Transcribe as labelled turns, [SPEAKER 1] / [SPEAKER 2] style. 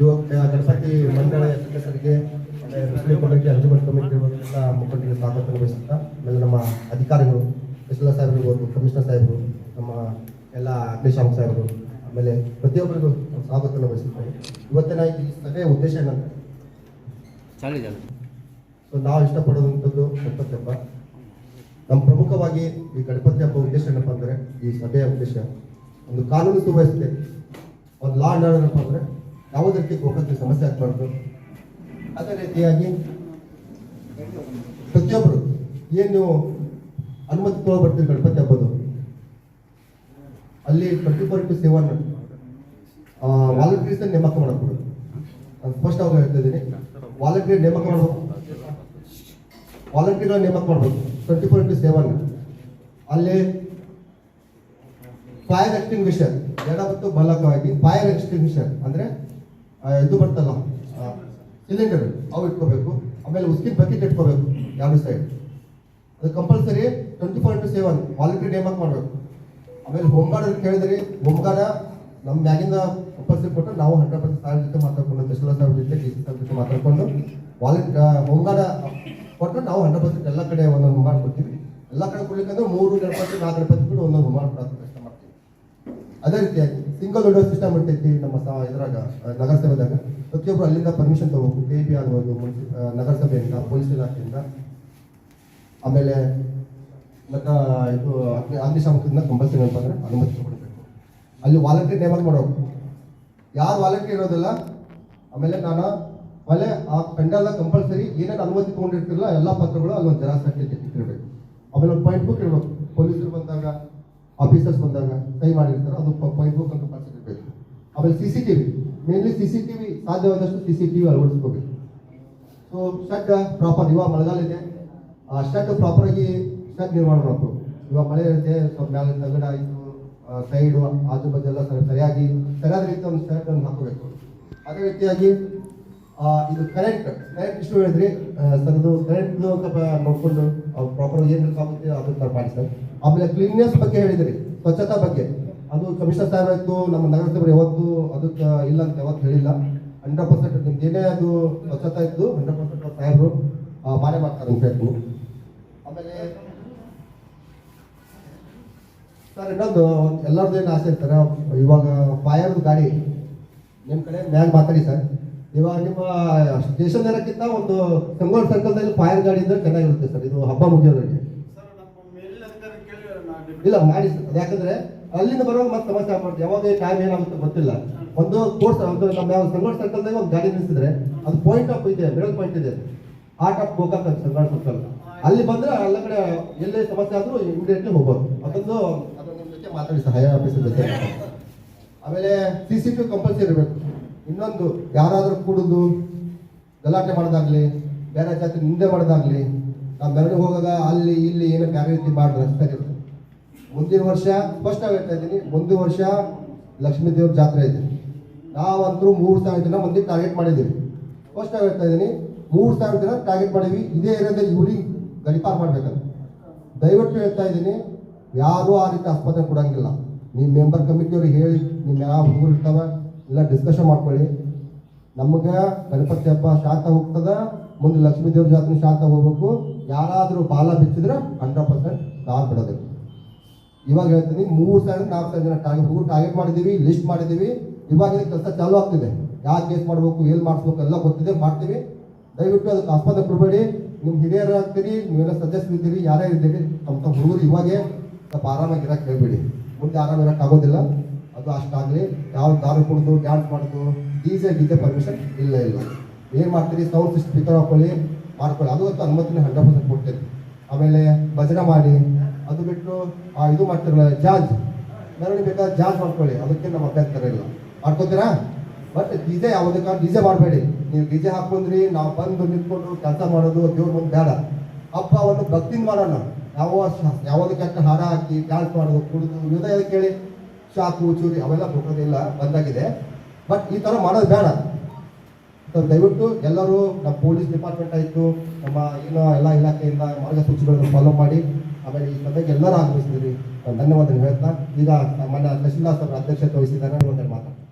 [SPEAKER 1] ಯುವಕ ಗಣಪತಿ ಮಂಡಳ ಸದಸ್ಯರಿಗೆ ಮುಸ್ಲಿಂ ಕಮಿಟಿ ಅರ್ಜಿ ಕಮಿಟಿ ಮುಖಂಡರಿಗೆ ಸ್ವಾಗತ ಬಯಸುತ್ತಾ ಆಮೇಲೆ ನಮ್ಮ ಅಧಿಕಾರಿಗಳು ಕೃಷ್ಣ ಸಾಹೇಬರು ಇರ್ಬೋದು ಕಮಿಷನರ್ ಸಾಹೇಬರು ನಮ್ಮ ಎಲ್ಲ ಅಗ್ನಿಶಾಮಕ ಸಾಹೇಬರು ಆಮೇಲೆ ಪ್ರತಿಯೊಬ್ಬರಿಗೂ ಸ್ವಾಗತ ಬಯಸುತ್ತೇನೆ ಇವತ್ತಿನ ಈ ಸಭೆಯ ಉದ್ದೇಶ ಏನಂದ್ರೆ ಸೊ ನಾವು ಇಷ್ಟಪಡುವಂಥದ್ದು ಗಣಪತಿ ಹಬ್ಬ. ನಮ್ಮ ಪ್ರಮುಖವಾಗಿ ಈ ಗಣಪತಿ ಹಬ್ಬ ಉದ್ದೇಶ ಏನಪ್ಪ ಅಂದರೆ ಈ ಸಭೆಯ ಉದ್ದೇಶ ಒಂದು ಕಾನೂನು ಸುವ್ಯವಸ್ಥೆ. ಒಂದು ಲಾ ಆರ್ಡರ್ ಏನಪ್ಪ ಅಂದರೆ ಯಾವುದೇ ರೀತಿ ಗೋಕಾಕಿ ಸಮಸ್ಯೆ ಆಗಬಾರ್ದು. ಅದೇ ರೀತಿಯಾಗಿ ಪ್ರತಿಯೊಬ್ಬರು ಏನು ಅನುಮತಿ ತಗೋಬರ್ತೀರಿ ಗಣಪತಿ ಹಬ್ಬದು? ಅಲ್ಲಿ twenty four into seven volunteers ನೇಮಕ ಮಾಡಬಹುದು ಸ್ಪಷ್ಟವಾಗಿ ಹೇಳ್ತಾ ಇದ್ದೀನಿ ವಾಲಂಟ್ರಿ ನೇಮಕ ಮಾಡಬಹುದು ವಾಲಂಟಿಯರ್ ನೇಮಕ ಮಾಡಬಹುದು ಟ್ವೆಂಟಿ ಫೋರ್ ಇಂಟು ಸೆವೆನ್ ಅಲ್ಲಿ ಫೈರ್ ಎಕ್ಸ್ಟಿಂಗ್ವಿಷರ್ ಎಡ ಮತ್ತು ಬಲಕವಾಗಿ ಫೈರ್ ಎಕ್ಸ್ಟಿಂಗ್ವಿಷರ್ ಅಂದ್ರೆ ಇದು ಬರ್ತಲ್ಲ. ಸಿಲಿಂಡರ್ ಅವು ಇಟ್ಕೋಬೇಕು. ಆಮೇಲೆ ಉಸ್ಕಿನ ಬಕೆಟ್ ಇಟ್ಕೋಬೇಕು. ಎರಡು ಸೈಡ್ ಅದು compulsory twenty four into seven volunteer ನೇಮಕ ಮಾಡಬೇಕು. ಆಮೇಲೆ ಹೋಮ್ಗಾರ್ಡ್ ಕೇಳಿದ್ರಿ ಹೋಮ್ಗಾರ್ಡ ನಮ್ಮ ಮ್ಯಾಗಿಂದ ಕಂಪಲ್ಸರಿ ಕೊಟ್ಟು ನಾವು ಹಂಡ್ರೆಡ್ ಪರ್ಸೆಂಟ್ ಸಾರ್ ಜೊತೆ ಮಾತಾಡ್ಕೊಂಡು ತಹಶೀಲ್ದಾರ್ ಸಾಹೇಬ್ ಜೊತೆ ಡಿ ಸಿ ಸಾಹೇಬ್ ಜೊತೆ ಮಾತಾಡ್ಕೊಂಡು ವಾಲಂಟ್ ಹೋಮ್ಗಾರ್ಡ ಕೊಟ್ಟು ನಾವು ಹಂಡ್ರೆಡ್ ಪರ್ಸೆಂಟ್ ಎಲ್ಲ ಕಡೆ ಒಂದೊಂದು ಹೋಮ್ಗಾರ್ಡ್ ಕೊಡ್ತೀವಿ. ಎಲ್ಲ ಕಡೆ ಕೊಡ್ಲಿಕ್ಕಂದ್ರೆ ಮೂರು ಗಣಪತಿ, ನಾಲ್ಕು ಗಣಪತಿ ಬಿಟ್ಟು ಒಂದೊಂದು ಹೋಮ್ಗಾರ್ಡ್ ಅದೇ ರೀತಿಯಾಗಿ ಸಿಂಗಲ್ ವಿಂಡೋ ಸಿಸ್ಟಮ್ ಇರ್ತೈತಿ ನಮ್ಮ ಸ ಇದ್ರಾಗ ನಗರಸಭೆದಾಗ. ಪ್ರತಿಯೊಬ್ಬರು ಅಲ್ಲಿಂದ ಪರ್ಮಿಷನ್ ತಗೋಬೇಕು. ಕೆ ಪಿ ಆಗ್ಬೋದು ನಗರಸಭೆಯಿಂದ ಪೊಲೀಸ್ ಇಲಾಖೆಯಿಂದ ಆಮೇಲೆ ಮತ್ತು ಇದು ಅಗ್ನಿ ಅಗ್ನಿಶಾಮಕದಿಂದ ಕಂಪಲ್ಸರಿ ಅಂತಂದರೆ ಅನುಮತಿ ತಗೊಳ್ಬೇಕು. ಅಲ್ಲಿ ವಾಲಂಟ್ರಿ ನೇಮಕ ಮಾಡಬೇಕು ಯಾರು ವಾಲಂಟ್ರಿ ಇರೋದಿಲ್ಲ, ಆಮೇಲೆ ನಾನು ಆಮೇಲೆ ಆ ಪೆಂಡಲ್ನ ಕಂಪಲ್ಸರಿ ಏನೇನು ಅನುಮತಿ ತೊಗೊಂಡಿರ್ತಿರಲ್ಲ, ಎಲ್ಲ ಪತ್ರಗಳು ಅಲ್ಲಿ ಒಂದು ಜೆರಾಕ್ಸ್ ಇಟ್ಟಿರ್ಬೇಕು. ಆಮೇಲೆ ಒಂದು ಪಾಯಿಂಟ್ ಬುಕ್ ಇರಬೇಕು ಪೊಲೀಸರು ಬಂದಾಗ ಆಫೀಸರ್ಸ್ ಬಂದಾಗ ಕೈ ಮಾಡಿರ್ತಾರೆ. ಅದು ಪಾಯಿಂಟ್ ಬುಕ್ ಅಂತ ಕಂಪಲ್ಸರಿ ಇರಬೇಕು ಆಮೇಲೆ C C T V mainly C C T V ಸಾಧ್ಯವಾದಷ್ಟು ಸಿ ಸಿ ಟಿ ವಿ ಅಳವಡಿಸ್ಕೋಬೇಕು. ಸೊ ಶೆಡ್ ಪ್ರಾಪರ್ ಇವಾಗ ಮಳೆಗಾಲ ಇದೆ. ಆ ಶೆಡ್ ಪ್ರಾಪರ್ ಆಗಿ ಶೆಡ್ ನಿರ್ಮಾಣ ಮಾಡಬೇಕು. ಇವಾಗ ಮಳೆ ಇರುತ್ತೆ, ಸ್ವಲ್ಪ ಮೇಲೆ ತಗಡ ಆಯಿತು ಸೈಡು ಆಜು ಬಾಜು ಎಲ್ಲ ಸರಿ- ಸರಿಯಾಗಿ ಸರಿಯಾದ ರೀತಿ ಒಂದು ಶೆಡ್ ಅನ್ನು ಹಾಕೋಬೇಕು. ಅದೇ ರೀತಿಯಾಗಿ ಇದು ಕರೆಂಟ್ ಕರೆಂಟ್ ಇಷ್ಟು ಹೇಳಿದ್ರಿ ಸರ್, ಅದು ಕರೆಂಟ್ ಸ್ವಲ್ಪ ನೋಡ್ಕೊಂಡು ಪ್ರಾಪರ್ ಏನು ಬೇಕಾಗುತ್ತೆ ಅದು ಮಾಡಿ ಸರ್. ಆಮೇಲೆ ಕ್ಲೀನ್ನೆಸ್ ಬಗ್ಗೆ ಹೇಳಿದ್ರಿ, ಸ್ವಚ್ಛತಾ ಬಗ್ಗೆ. ಅದು ಕಮಿಷನರ್ ಸಾಹೇಬ್ ಆಯ್ತು, ನಮ್ಮ ನಗರಸಭೆ ಯಾವತ್ತು ಅದಕ್ಕೆ ಇಲ್ಲ ಅಂತ ಯಾವತ್ತು ಹೇಳಿಲ್ಲ. ಹಂಡ್ರೆಡ್ ಪರ್ಸೆಂಟ್ ನಿಮ್ದು ಏನೇ ಅದು ಸ್ವಚ್ಛತಾ ಇತ್ತು ಹಂಡ್ರೆಡ್ ಪರ್ಸೆಂಟ್ ಸಾಹೇಬರು ಮಾರೆ ಮಾಡೇ ಮಾಡ್ತಾರೆ ಅಂತ ಹೇಳ್ತೀನಿ. ಆಮೇಲೆ, ಸರ್, ಇನ್ನೊಂದು ಎಲ್ಲರದ್ದು ಏನು ಆಸೆ ಇರ್ತಾರೆ ಇವಾಗ ಫೈರ್ದು ಗಾಡಿ ನಿಮ್ಮ ಕಡೆ ಮ್ಯಾಗ ಮಾತಾಡಿ ಸರ್. ಇವಾಗ ನಿಮ್ಮ ಸ್ಟೇಷನ್ ಇರೋಕ್ಕಿಂತ ಒಂದು ಸಂಗೋಳ ಸರ್ಕಲ್ದಲ್ಲಿ ಫೈರ್ ಗಾಡಿ ಇದ್ರೆ ಚೆನ್ನಾಗಿರುತ್ತೆ ಸರ್. ಇದು ಹಬ್ಬ
[SPEAKER 2] ಮುಗಿಯೋದಕ್ಕೆ
[SPEAKER 1] ಇಲ್ಲ ಮಾಡಿ ಸರ್. ಯಾಕಂದ್ರೆ ಅಲ್ಲಿಂದ ಬರುವಾಗ ಮತ್ತೆ ಸಮಸ್ಯೆ ಆಗ್ಬಾರ್ದು ಯಾವಾಗ ಟೈಮ್ ಏನಾಗುತ್ತೆ ಗೊತ್ತಿಲ್ಲ. ಒಂದು ಕೋರ್ಸ್ ಒಂದು ನಮ್ಮ ಯಾವ ಸಂಗೋಳ್ ಸರ್ಕಲ್ದಾಗ ಒಂದು ಗಾಡಿ ನಿಲ್ಸಿದ್ರೆ ಅದು ಪಾಯಿಂಟ್ ಆಫ್ ಇದೆ ಮಿಡಲ್ ಪಾಯಿಂಟ್ ಇದೆ. ಆರ್ಟ್ ಆಫ್ ಗೋಕಾಕ್ ಅಂತ ಸಂಗೋಳ್ ಸರ್ಕಲ್ ಅಲ್ಲಿ ಬಂದ್ರೆ ಎಲ್ಲ ಕಡೆ ಎಲ್ಲೇ ಸಮಸ್ಯೆ ಆದ್ರೂ ಇಮಿಡಿಯೇಟ್ಲಿ ಹೋಗ್ಬೋದು. ಅದೊಂದು ಜೊತೆ ಮಾತಾಡಿ ಸರ್ ಹೈಯರ್ ಆಫೀಸರ್ ಜೊತೆ ಆಮೇಲೆ ಸಿ ಸಿ ಪಿ ಕಂಪಲ್ಸರಿ ಇರಬೇಕು. ಇನ್ನೊಂದು, ಯಾರಾದರೂ ಕುಡಿದು, ಗಲಾಟೆ ಮಾಡೋದಾಗ್ಲಿ, ಬೇರೆ ಜಾತಿ ನಿಂದೆ ಮಾಡೋದಾಗ್ಲಿ ನಾವು ಮೆರವಣಿಗೆ ಹೋಗಾಗ ಅಲ್ಲಿ ಇಲ್ಲಿ ಏನೋ ಬೇರೆ ರೀತಿ ಮಾಡಿದ್ರೆ ಸರಿ ಮುಂದಿನ ವರ್ಷ ಸ್ಪಷ್ಟ ಹೇಳ್ತಾ ಇದ್ದೀನಿ ಮುಂದಿನ ವರ್ಷ ಲಕ್ಷ್ಮೀ ದೇವ್ರ ಜಾತ್ರೆ ಇದೆ. ನಾವಂತರೂ ಮೂರು ಸಾವಿರ ಜನ ಮಂದಿ ಟಾರ್ಗೆಟ್ ಮಾಡಿದ್ದೀವಿ. ಸ್ಪಷ್ಟ ಹೇಳ್ತಾ ಇದ್ದೀನಿ, ಮೂರು ಸಾವಿರ ಜನ ಟಾರ್ಗೆಟ್ ಮಾಡಿದ್ವಿ ಇದೇ ಏರಿಯಾದಲ್ಲಿ ಇವ್ರಿಗೆ ಗಡಿಪಾರ್ ಮಾಡ್ಬೇಕಂತ ದಯವಿಟ್ಟು ಹೇಳ್ತಾ ಇದ್ದೀನಿ, ಯಾರೂ ಆ ರೀತಿ ಆಸ್ಪತ್ರೆ ಕೊಡೋಂಗಿಲ್ಲ. ನಿಮ್ಮ ಮೆಂಬರ್ ಕಮಿಟಿಯವ್ರಿಗೆ ಹೇಳಿ ನಿಮ್ಮ ಯಾವ ಹುಡುಗರು ಇರ್ತಾವ. ಎಲ್ಲ ಡಿಸ್ಕಷನ್ ಮಾಡ್ಕೊಳ್ಳಿ. ನಮಗೆ ಗಣಪತಿ ಹಬ್ಬ ಶಾಂತ ಹೋಗ್ತದ, ಮುಂದೆ ಲಕ್ಷ್ಮೀ ದೇವ್ರ ಜಾತ್ರೆ ಶಾಂತ ಹೋಗ್ಬೇಕು. ಯಾರಾದರೂ ಬಾಲ ಬಿಚ್ಚಿದ್ರೆ ಹಂಡ್ರೆಡ್ ಪರ್ಸೆಂಟ್ ನಾವು ಬಿಡೋದು ಇವಾಗ ಹೇಳ್ತೀನಿ, ಮೂರು ಸಾವಿರ ನಾಲ್ಕು ಸಾವಿರ ಜನ ಟಾರ್ಗೆಟ್ ಹೋಗಿ ಟಾರ್ಗೆಟ್ ಮಾಡಿದ್ದೀವಿ ಲಿಸ್ಟ್ ಮಾಡಿದ್ದೀವಿ. ಇವಾಗ ಕೆಲಸ ಚಾಲೂ ಆಗ್ತಿದೆ. ಯಾವ ಕೇಸ್ ಮಾಡಬೇಕು, ಏನು ಮಾಡಿಸ್ಬೇಕು ಎಲ್ಲ ಗೊತ್ತಿದೆ, ಮಾಡ್ತೀವಿ. ದಯವಿಟ್ಟು ಅದಕ್ಕೆ ಆಸ್ಪದ ಕೊಡಬೇಡಿ ನಿಮ್ಮ ಹಿರಿಯರು ಆಗ್ತೀರಿ, ನೀವೆಲ್ಲ ಸಜೆಸ್ಟ್ ಇದ್ದೀರಿ, ಯಾರೇ ಇದ್ದೀರಿ, ತಮ್ಮ ತಮ್ಮ ಹುಡುಗರು ಇವಾಗೆ ಸ್ವಲ್ಪ ಆರಾಮಾಗಿ ಇರಕ್ಕೆ ಹೇಳ್ಬೇಡಿ. ಮುಂದೆ ಆರಾಮ ಇರಕ್ಕೆ ಆಗೋದಿಲ್ಲ. ಅದು ಅಷ್ಟಾಗಲಿ ಯಾವ ದಾರು ಕುಡಿದು ಡ್ಯಾನ್ಸ್ ಮಾಡೋದು ಗೀತೆ ಪರ್ಮಿಷನ್ ಇಲ್ಲ ಇಲ್ಲ. ಏನು ಮಾಡ್ತೀರಿ? ಸೌಂಡ್ ಸ್ಪೀಕರ್ ಹಾಕೊಳ್ಳಿ, ಮಾಡ್ಕೊಳ್ಳಿ. ಅದು ಅಂತೂ ಅನುಮತಿನ ಹಂಡ್ರೆಡ್ ಪರ್ಸೆಂಟ್ ಕೊಡ್ತೇನೆ. ಆಮೇಲೆ ಭಜನೆ ಮಾಡಿ, ಅದು ಬಿಟ್ಟು, ಆ, ಇದು ಮಾಡ್ತಿರಲ್ಲ ಜಾಜ್ ಮೆರವಣಿಗೆ ಬೇಕಾದ್ರೆ ಜಾಜ್ ಮಾಡ್ಕೊಳ್ಳಿ. ಅದಕ್ಕೆ ನಮ್ಮ ಅಭ್ಯಂತರ ಇಲ್ಲ. ಮಾಡ್ಕೋತೀರಾ? ಬಟ್ ಡಿಜೆ ಯಾವುದಕ್ಕೆ? ಡಿಜೆ ಮಾಡಬೇಡಿ. ನೀವು ಡಿಜೆ ಹಾಕೊಂಡ್ರಿ, ನಾವು ಬಂದು ನಿಂತ್ಕೊಂಡು ಕೆಲಸ ಮಾಡೋದು ದೇವ್ರ ಮುಂದೆ ಬೇಡ. ಹಬ್ಬವನ್ನು ಭಕ್ತಿಯಿಂದ ಮಾಡೋಣ. ಯಾವ ಯಾವುದಕ್ಕೆ ಹಾರ ಹಾಕಿ ಡ್ಯಾನ್ಸ್ ಮಾಡೋದು, ಕುಡಿದು ಇವುದ ಎದಕ್ಕೆ ಶಾಕು ಚೂರಿ ಅವೆಲ್ಲ ಹೋಗೋದಿಲ್ಲ ಬಂದಾಗಿದೆ. ಬಟ್ ಈ ಥರ ಮಾಡೋದು ಬೇಡ. ದಯವಿಟ್ಟು ಎಲ್ಲರೂ ನಮ್ಮ ಪೊಲೀಸ್ ಡಿಪಾರ್ಟ್ಮೆಂಟ್ ಆಯಿತು, ನಮ್ಮ ಏನೋ ಎಲ್ಲ ಇಲಾಖೆಯಿಂದ ಮಾರ್ಗಸೂಚಿಗಳನ್ನು ಫಾಲೋ ಮಾಡಿ, ಆಮೇಲೆ ಈ ಸಭೆಗೆ ಎಲ್ಲರೂ ಆಗಮಿಸಿದ್ರಿ ಧನ್ಯವಾದ ಹೇಳ್ತಾ, ಈಗ ನಮ್ಮನ್ನ ತಹಶೀಲ್ದಾರ್ ಸರ್ ಅಧ್ಯಕ್ಷತೆ ವಹಿಸಿದ್ದಾರೆ ಮಾತಾಡ್ತೀನಿ.